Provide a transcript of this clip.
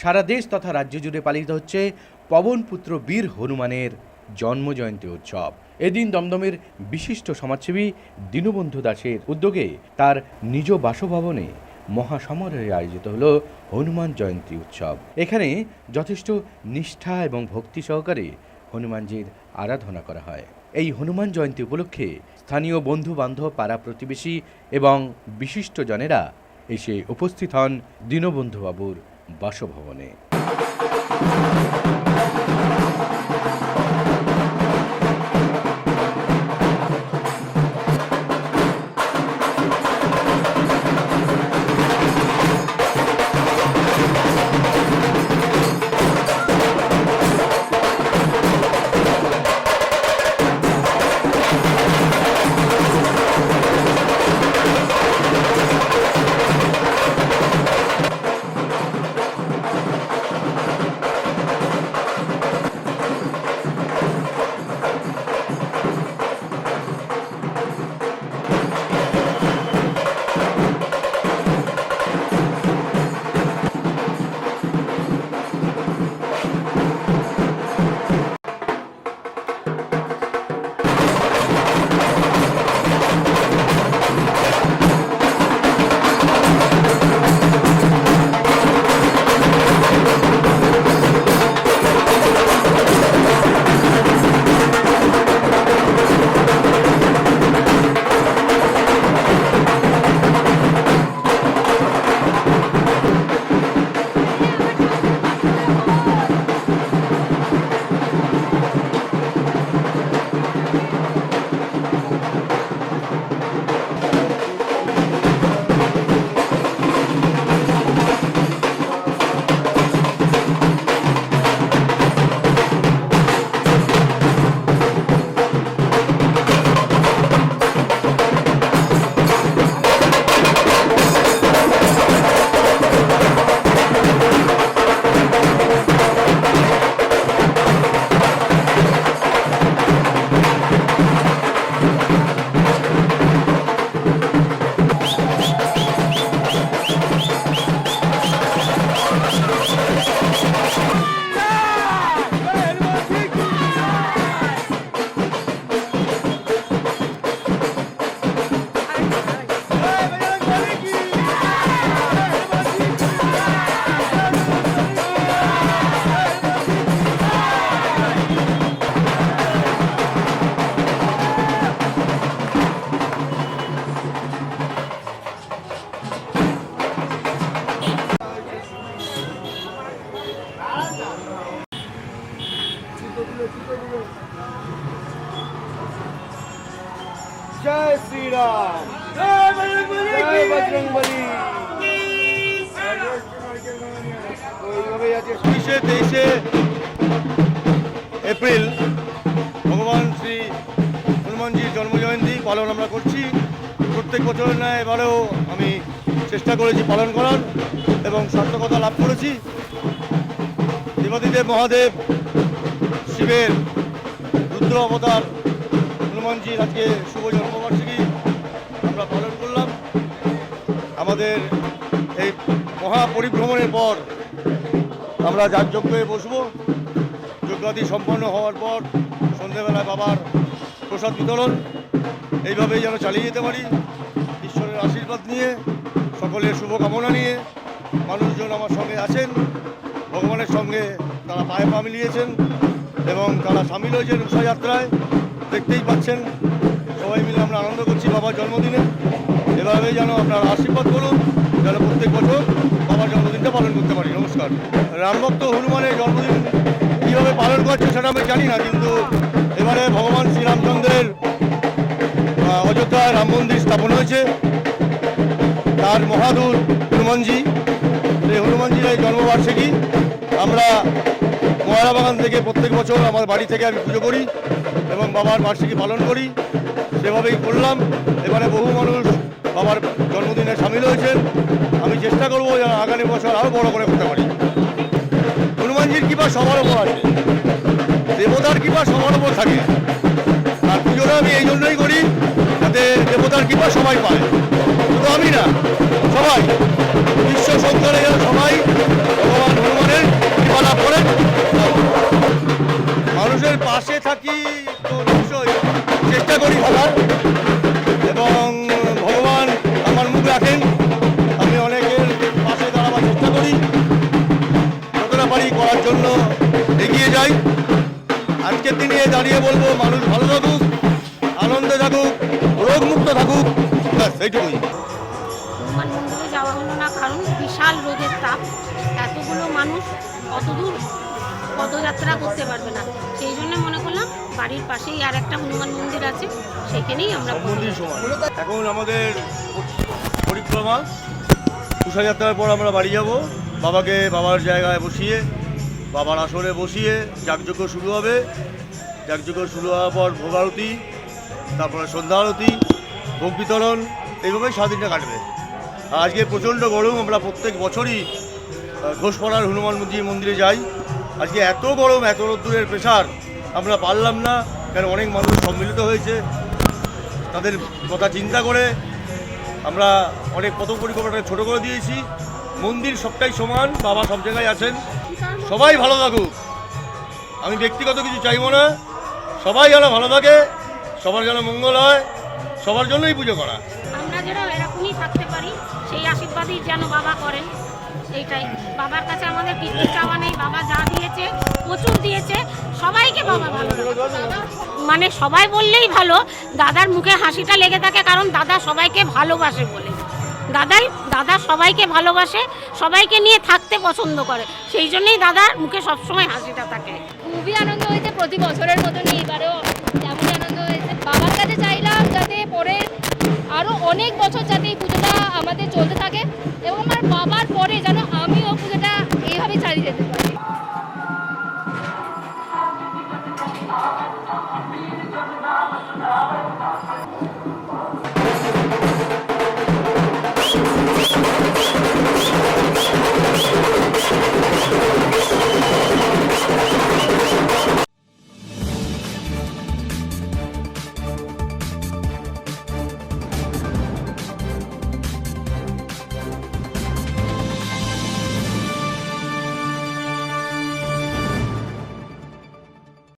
সারা দেশ তথা রাজ্য জুড়ে পালিত হচ্ছে পবনপুত্র বীর হনুমানের জন্মজয়ন্তী উৎসব। এদিন দমদমের বিশিষ্ট সমাজসেবী দীনবন্ধু দাসের উদ্যোগে তার নিজ বাসভবনে মহাসমারোহে আয়োজিত হল হনুমান জয়ন্তী উৎসব। এখানে যথেষ্ট নিষ্ঠা এবং ভক্তি সহকারে হনুমানজির আরাধনা করা হয়। এই হনুমান জয়ন্তী উপলক্ষে স্থানীয় বন্ধু বান্ধব পাড়া প্রতিবেশী এবং বিশিষ্টজনেরা এসে উপস্থিত হন দীনবন্ধুবাবুর বাসভবনে। বিশে তেইশে এপ্রিল ভগবান শ্রী হনুমানজির জন্মজয়ন্তী পালন আমরা করছি। প্রত্যেক বছরের ন্যায় এবারেও আমি চেষ্টা করেছি পালন করার এবং সার্থকতা লাভ করেছি। দেবাদিদেব মহাদেব শিবের রুদ্র অবতার হনুমানজির আজকে শুভ জন্মবার্ষিকী। আমাদের এই মহা পরিভ্রমণের পর আমরা যাগযজ্ঞে বসবো। যজ্ঞাদি সম্পন্ন হওয়ার পর সন্ধেবেলায় বাবার প্রসাদ বিতরণ। এইভাবেই যেন চালিয়ে যেতে পারি। ঈশ্বরের আশীর্বাদ নিয়ে, সকলের শুভকামনা নিয়ে মানুষজন আমার সঙ্গে আছেন। ভগবানের সঙ্গে তারা পায়ে পা মিলিয়েছেন এবং তারা সামিল হয়েছেন উষাযাত্রায়। দেখতেই পাচ্ছেন, সবাই মিলে আমরা আনন্দ করছি বাবার জন্মদিনে। এভাবেই যেন আপনার আশীর্বাদ করুন যেন প্রত্যেক বছর বাবার জন্মদিনটা পালন করতে পারি। নমস্কার। রামভক্ত হনুমানের জন্মদিন কীভাবে পালন করছে সেটা আমি জানি না, কিন্তু এবারে ভগবান শ্রীরামচন্দ্রের অযোধ্যায় রাম মন্দির স্থাপন হয়েছে। তার মহাদূর হনুমানজি এই হনুমানজির এই জন্মবার্ষিকী আমরা ময়রা বাগান থেকে প্রত্যেক বছর আমার বাড়ি থেকে আমি পুজো করি এবং বাবার বার্ষিকী পালন করি। সেভাবেই করলাম। এবারে বহু মানুষ আমার জন্মদিনে সামিল হয়েছেন। আমি চেষ্টা করব আগামী বছর আরও বড় করে করতে পারি। হনুমানজির কৃপা সবার ওপর আছে দেবতার কৃপা সবার ওপর থাকে। আর পুজোটা আমি এই জন্যই করি যাতে দেবতার কৃপা সবাই পায়। শুধু আমি না, সবাই। বিশ্ব সংসারে যেন সবাই ভগবান হনুমানের কৃপা লাভ করেন। মানুষের পাশে থাকি তো নিশ্চয়ই চেষ্টা করি সবার। যাই আজকের দিনে দাঁড়িয়ে বলব মানুষ ভালো থাকুক আনন্দে থাকুক রোগমুক্ত থাকুক ব্যাস এইটুকুই। হনুমান মন্দিরে যাওয়া হলো না কারণ বিশাল রোদের তাপ। এতগুলো মানুষ অতদূর পদযাত্রা করতে পারবে না। সেই জন্য মনে করলাম বাড়ির পাশেই আর একটা হনুমান মন্দির আছে সেখানেই আমরা এখন আমাদের পরিক্রমা। তুষারযাত্রার পর আমরা বাড়ি যাব। বাবাকে বাবার জায়গায় বসিয়ে বাবার আসরে বসিয়ে যাগযজ্ঞ শুরু হবে। যাগযজ্ঞ শুরু হওয়ার পর ভোগ আরতি, তারপরে সন্ধ্যা আরতি, ভোগ বিতরণ, এইভাবেই সারাদিনটা কাটবে। আজকে প্রচণ্ড গরম, আমরা প্রত্যেক বছরই ঘোষপাড়ার হনুমান মন্দির মন্দিরে যাই। আজকে এত গরম, এত রোদ্দুরের প্রেশার, আমরা পারলাম না কারণ অনেক মানুষ সম্মিলিত হয়েছে। তাদের কথা চিন্তা করে আমরা অনেক পথ পরিকল্পনা ছোটো করে দিয়েছি। মন্দির সবটাই সমান, বাবা সব জায়গায় আছেন। সবাই ভালো থাকুক। আমি ব্যক্তিগত কিছু চাইব না। সবাই যেন ভালো থাকে, সবার যেন মঙ্গল হয়, সবার জন্যই পুজো করা। আমরা যেন এরকমই থাকতে পারি, সেই আশীর্বাদই যেন বাবা করেন। এইটাই। বাবার কাছে আমাদের কিছু চাওয়া নেই, বাবা যা দিয়েছে, প্রচুর দিয়েছে, সবাইকে বাবা ভালো। মানে সবাই বললেই ভালো, দাদার মুখে হাসিটা লেগে থাকে, কারণ দাদা সবাইকে ভালোবাসে বলে। দাদাই, দাদা সবাইকে ভালোবাসে, সবাইকে নিয়ে থাকতে পছন্দ করে। সেই জন্যই দাদার মুখে সবসময় হাসিটা থাকে। খুবই আনন্দ হয়েছে প্রতি বছরের মতন এইবারেও। তেমনই আনন্দ হয়েছে। বাবার কাছে চাইলাম যাতে পরে আরও অনেক বছর যাতে এই পুজোটা আমাদের চলতে থাকে এবং আমার বাবার পরে যেন আমিও পুজোটা এইভাবে চালিয়ে যেতে পারি।